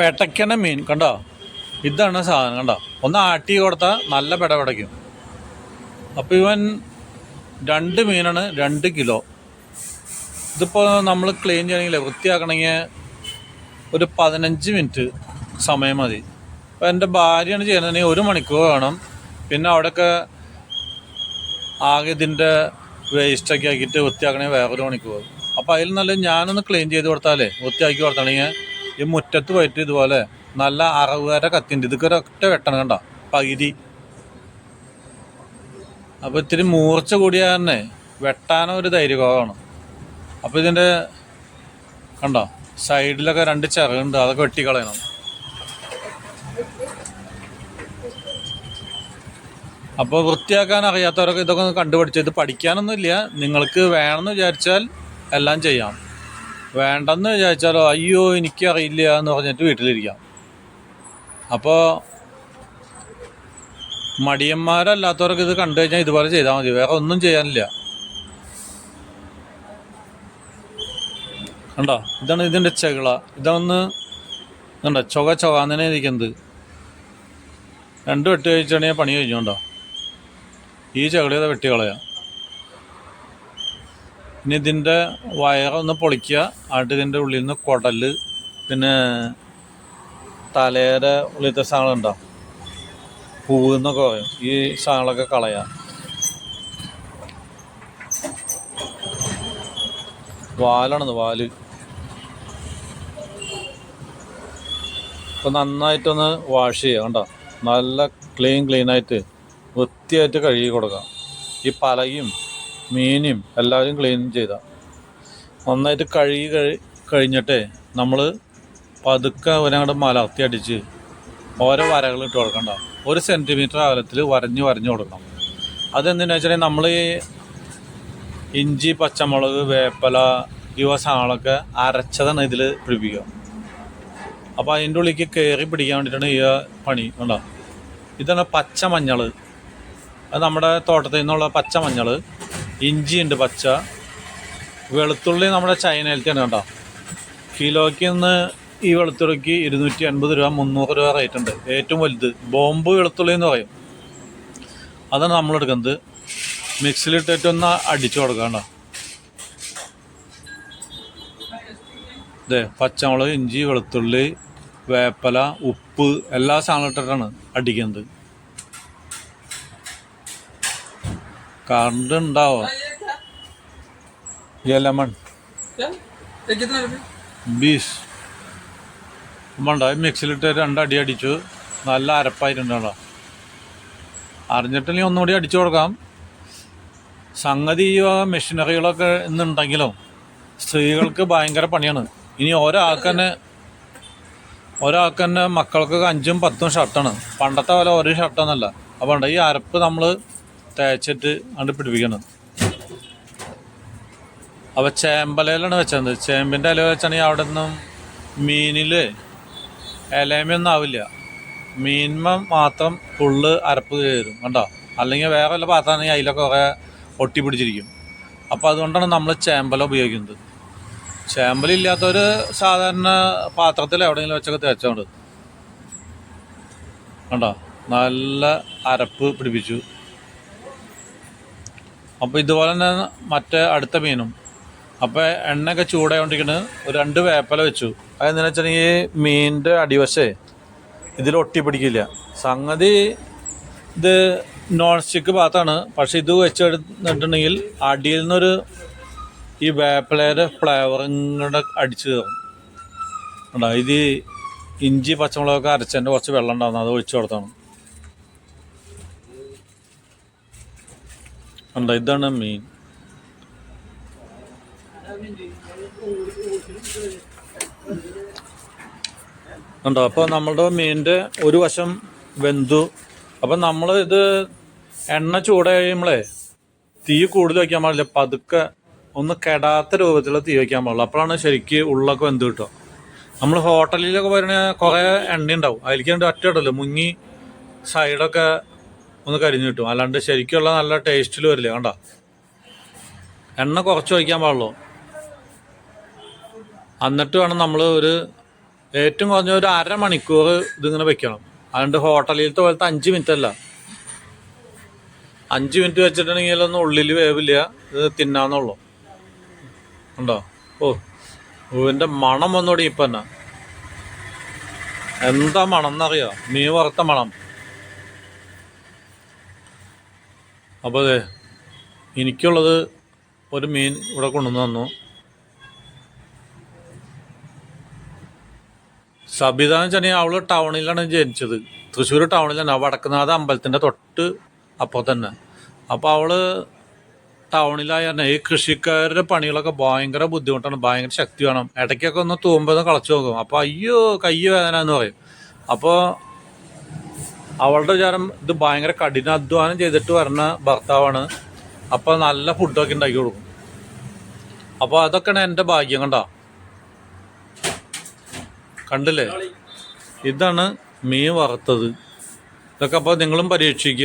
പെടയ്ക്കണ മീൻ കണ്ടോ? ഇതാണ് സാധനം കണ്ടോ? ഒന്ന് ആട്ടി കൊടുത്താൽ നല്ല പെട അപ്പം അപ്പോൾ ഇവൻ രണ്ട് മീനാണ് രണ്ട് കിലോ. ഇതിപ്പോൾ നമ്മൾ ക്ലീൻ ചെയ്യണമെങ്കിൽ വൃത്തിയാക്കണമെങ്കിൽ ഒരു പതിനഞ്ച് മിനിറ്റ് സമയം മതി. അപ്പോൾ എന്റെ ഭാര്യയാണ് ചെയ്യുന്നതെങ്കിൽ ഒരു മണിക്കൂർ വേണം. പിന്നെ അവിടെയൊക്കെ ആകെ ഇതിന്റെ വേസ്റ്റൊക്കെ ആക്കിയിട്ട് വൃത്തിയാക്കണമെങ്കിൽ വേറൊരു മണിക്കൂർ. അപ്പോൾ അതിൽ നല്ല ഞാനൊന്ന് ക്ലീൻ ചെയ്ത് കൊടുത്താലേ വൃത്തിയാക്കി കൊടുത്തണെങ്കിൽ ഈ മുറ്റത്ത് പോയിട്ട് ഇതുപോലെ നല്ല അറവുകാരെ കത്തിന്റെ ഇതൊക്കെ ഒരൊറ്റ വെട്ടണം കണ്ട? പകുതി. അപ്പോൾ ഇത്തിരി മൂർച്ച കൂടിയ തന്നെ വെട്ടാനോ ഒരു ധൈര്യഭാവമാണ്. അപ്പോൾ ഇതിന്റെ കണ്ടോ? സൈഡിലൊക്കെ രണ്ട് ചിറകുണ്ട്. അതൊക്കെ വെട്ടിക്കളയണം. അപ്പോൾ വൃത്തിയാക്കാൻ അറിയാത്തവരൊക്കെ ഇതൊക്കെ ഒന്ന് കണ്ടുപിടിച്ച് ഇത് പഠിക്കാനൊന്നുമില്ല. നിങ്ങൾക്ക് വേണമെന്ന് വിചാരിച്ചാൽ എല്ലാം ചെയ്യാം. വേണ്ടെന്ന് വിചാരിച്ചാലോ അയ്യോ എനിക്കറിയില്ല എന്ന് പറഞ്ഞിട്ട് വീട്ടിലിരിക്കാം. അപ്പോൾ മടിയന്മാരല്ലാത്തവർക്ക് ഇത് കണ്ടു കഴിഞ്ഞാൽ ഇതുപോലെ ചെയ്താൽ മതി. വേറെ ഒന്നും ചെയ്യാനില്ല. കണ്ടോ? ഇതാണ് ഇതിന്റെ ചെകിള. ഇതൊന്ന് കണ്ടോ? ചുക ചൊകാന്നെ ഇരിക്കുന്നത്. രണ്ട് വെട്ടി കഴിച്ചാണെങ്കിൽ പണി കഴിഞ്ഞോണ്ടോ? ഈ ചകിളിയത് വെട്ടി കളയാം ഇനി ഇതിന്റെ വയറൊന്ന് പൊളിക്കുക. ആട്ട് ഇതിന്റെ ഉള്ളിൽ നിന്ന് കുടൽ പിന്നെ തലയുടെ ഉള്ളിലത്തെ സാധനം പൂവ് എന്നൊക്കെ പറയും. ഈ സാധനങ്ങളൊക്കെ കളയാം. വാലാണെന്ന് വാൽ. ഇപ്പം നന്നായിട്ടൊന്ന് വാഷ് ചെയ്യുക കണ്ടോ? നല്ല ക്ലീൻ ക്ലീനായിട്ട് വൃത്തിയായിട്ട് കഴുകി കൊടുക്കാം. ഈ പലയും മീനും എല്ലാവരും ക്ലീൻ ചെയ്താൽ നന്നായിട്ട് കഴുകി കഴി കഴിഞ്ഞിട്ടേ നമ്മൾ പതുക്കെ അവനങ്ങോട്ട് മലർത്തി അടിച്ച് ഓരോ വരകൾ ഇട്ട് കൊടുക്കണ്ട. ഒരു സെന്റിമീറ്റർ അകലത്തിൽ വരഞ്ഞ് വരഞ്ഞ് കൊടുക്കണം. അതെന്തിനാ വെച്ചിട്ടുണ്ടെങ്കിൽ നമ്മൾ ഈ ഇഞ്ചി പച്ചമുളക് വേപ്പല ഇവ സാധനങ്ങളൊക്കെ അരച്ചതാണ് ഇതിൽ പിടിപ്പിക്കുക അപ്പോൾ അതിന്റെ ഉള്ളിലേക്ക് കയറി പിടിക്കാൻ വേണ്ടിയിട്ടാണ് ഈ പണി കണ്ടോ? ഇതാണ് പച്ച മഞ്ഞൾ അത് നമ്മുടെ തോട്ടത്തിൽ നിന്നുള്ള പച്ച മഞ്ഞൾ ഇഞ്ചി ഉണ്ട് പച്ച. വെളുത്തുള്ളി നമ്മുടെ ചൈനയിലത്തെയാണ് കേട്ടോ കിലോയ്ക്ക് ഇന്ന് ഈ വെളുത്തുള്ളിക്ക് ഇരുന്നൂറ്റി അൻപത് രൂപ മുന്നൂറ് രൂപ റേറ്റ് ഉണ്ട്. ഏറ്റവും വലുത്. ബോംബ് വെളുത്തുള്ളി എന്ന് പറയും. അതാണ് നമ്മൾ എടുക്കുന്നത്. മിക്സിയിലിട്ടിട്ട് ഒന്ന് അടിച്ചു കൊടുക്കാം കേട്ടോ ഇതേ പച്ചമുളക് ഇഞ്ചി വെളുത്തുള്ളി വേപ്പല ഉപ്പ് എല്ലാ സാധനവും ഇട്ടിട്ടാണ് അടിക്കുന്നത്. കറണ്ട് ഉണ്ടാവോ ലെമൺ ബീസ്. വേണ്ട മിക്സിലിട്ട് രണ്ടടി അടിച്ചു. നല്ല അരപ്പായിട്ടുണ്ടോ അറിഞ്ഞിട്ടില്ലെങ്കിൽ ഒന്നുകൂടി അടിച്ചു കൊടുക്കാം. സംഗതി ഈ മെഷീനറികളൊക്കെ ഇന്നുണ്ടെങ്കിലും സ്ത്രീകൾക്ക് ഭയങ്കര പണിയാണ്. ഇനി ഒരാൾക്ക് തന്നെ ഒരാൾക്ക് തന്നെ മക്കൾക്കൊക്കെ അഞ്ചും പത്തും ഷർട്ടാണ്. പണ്ടത്തെ പോലെ ഒരു ഷർട്ടൊന്നുമല്ല. അപ്പോൾ ഈ അരപ്പ് നമ്മൾ തേച്ചിട്ട് അങ്ങോട്ട് പിടിപ്പിക്കണം. അപ്പോൾ ചേമ്പലയിലാണ് വെച്ചത്. ചേമ്പിന്റെ ഇല വെച്ചാണെങ്കിൽ അവിടെ നിന്നും മീനിൽ ഇലയമൊന്നും ആവില്ല മീൻമ മാത്രം ഫുള്ള് അരപ്പ് കയറും കണ്ടോ? അല്ലെങ്കിൽ വേറെ വല്ല പാത്രമാണെങ്കിൽ അതിലൊക്കെ കുറേ ഒട്ടി പിടിച്ചിരിക്കും. അപ്പോൾ അതുകൊണ്ടാണ് നമ്മൾ ചേമ്പല ഉപയോഗിക്കുന്നത്. ചേമ്പലില്ലാത്തൊരു സാധാരണ പാത്രത്തിൽ എവിടെയെങ്കിലും വെച്ചൊക്കെ തേച്ചോണ്ട്. കണ്ടോ? നല്ല അരപ്പ് പിടിപ്പിച്ചു. അപ്പോൾ ഇതുപോലെ തന്നെ മറ്റേ അടുത്ത മീനും. അപ്പോൾ എണ്ണയൊക്കെ ചൂടായോണ്ടിരിക്കുന്നത് ഒരു രണ്ട് വേപ്പല വെച്ചു. അതെന്താണെന്ന് വെച്ചിട്ടുണ്ടെങ്കിൽ മീനിന്റെ അടിവശേ ഇതിൽ ഒട്ടി പിടിക്കില്ല സംഗതി ഇത് നോൺ സ്റ്റിക്ക് പാത്രമാണ് പക്ഷെ ഇത് വെച്ചെടുത്തിട്ടുണ്ടെങ്കിൽ അടിയിൽ നിന്നൊരു ഈ വേപ്പിലയുടെ ഫ്ലേവർ അടിച്ചു കയറും. ഉണ്ടോ ഇത് ഇഞ്ചി പച്ചമുളകൊക്കെ അരച്ചതിന്റെ കുറച്ച് വെള്ളം ഉണ്ടാകുന്നു അത് ഒഴിച്ചു കൊടുത്താണ് ഉണ്ടോ ഇതാണ് മീൻ ഉണ്ടോ അപ്പോൾ നമ്മളുടെ മീനിന്റെ ഒരു വശം വെന്തു. അപ്പം നമ്മൾ ഇത് എണ്ണ ചൂട് കഴിയുമ്പോളേ തീ കൂടുതൽ വയ്ക്കാൻ പാടില്ല. പതുക്കെ ഒന്ന് കെടാത്ത രൂപത്തിലുള്ള തീ വയ്ക്കാൻ പാടില്ല അപ്പോഴാണ് ശരിക്ക് ഉള്ളൊക്കെ വെന്ത് കിട്ടുക. നമ്മൾ ഹോട്ടലിലൊക്കെ പോയിരുന്ന കുറേ എണ്ണ ഉണ്ടാവും അതിലേക്ക് രണ്ട് ഒറ്റ ഇടല്ലോ മുങ്ങി സൈഡൊക്കെ ഒന്ന് കരിഞ്ഞു കിട്ടും. അല്ലാണ്ട് ശരിക്കുള്ള നല്ല ടേസ്റ്റിൽ വരില്ല. കണ്ട? എണ്ണ കുറച്ച് വയ്ക്കാൻ പാടുള്ളൂ. എന്നിട്ട് വേണം നമ്മൾ ഒരു ഏറ്റവും കുറഞ്ഞ ഒരു അരമണിക്കൂർ ഇതിങ്ങനെ വെക്കണം. അതുകൊണ്ട് ഹോട്ടലിലത്തെ പോലത്തെ അഞ്ച് മിനിറ്റ് അല്ല. അഞ്ച് മിനിറ്റ് വെച്ചിട്ടുണ്ടെങ്കിൽ ഒന്നും ഉള്ളിൽ വേവില്ല. ഇത് തിന്നാന്നുള്ളൂ. ഉണ്ടോ ഓ പൂവിന്റെ മണം വന്നോടി ഇപ്പം തന്നെ എന്താ മണം എന്നറിയോ? മീൻ വറുത്ത മണം. അപ്പോൾ അതെ എനിക്കുള്ളത് ഒരു മീൻ ഇവിടെ കൊണ്ടുവന്ന് തന്നു. സബിത എന്ന് വെച്ചാൽ അവൾ ടൗണിലാണ് ജനിച്ചത്. തൃശ്ശൂർ ടൗണിലാണ് വടക്കുന്നാഥ അമ്പലത്തിന്റെ തൊട്ട് അപ്പോൾ തന്നെ. അപ്പോൾ അവൾ ടൗണിലായ ഈ കൃഷിക്കാരുടെ പണികളൊക്കെ ഭയങ്കര ബുദ്ധിമുട്ടാണ് ഭയങ്കര ശക്തി വേണം. ഇടയ്ക്കൊക്കെ ഒന്ന് തൂമ്പെന്ന് കളച്ചു നോക്കും. അപ്പോൾ അയ്യോ കയ്യ് വേദന എന്ന് പറയും. അപ്പോൾ അവളുടെ വിചാരം ഇത് ഭയങ്കര കഠിനാധ്വാനം ചെയ്തിട്ട് വരുന്ന ഭർത്താവാണ്. അപ്പോൾ നല്ല ഫുഡൊക്കെ ഉണ്ടാക്കി കൊടുക്കും. അപ്പോൾ അതൊക്കെയാണ് എന്റെ ഭാഗ്യം കണ്ടോ. കണ്ടില്ലേ? ഇതാണ് മീൻ വറുത്തത്. ഇതൊക്കെ അപ്പോൾ നിങ്ങളും പരീക്ഷിക്കുക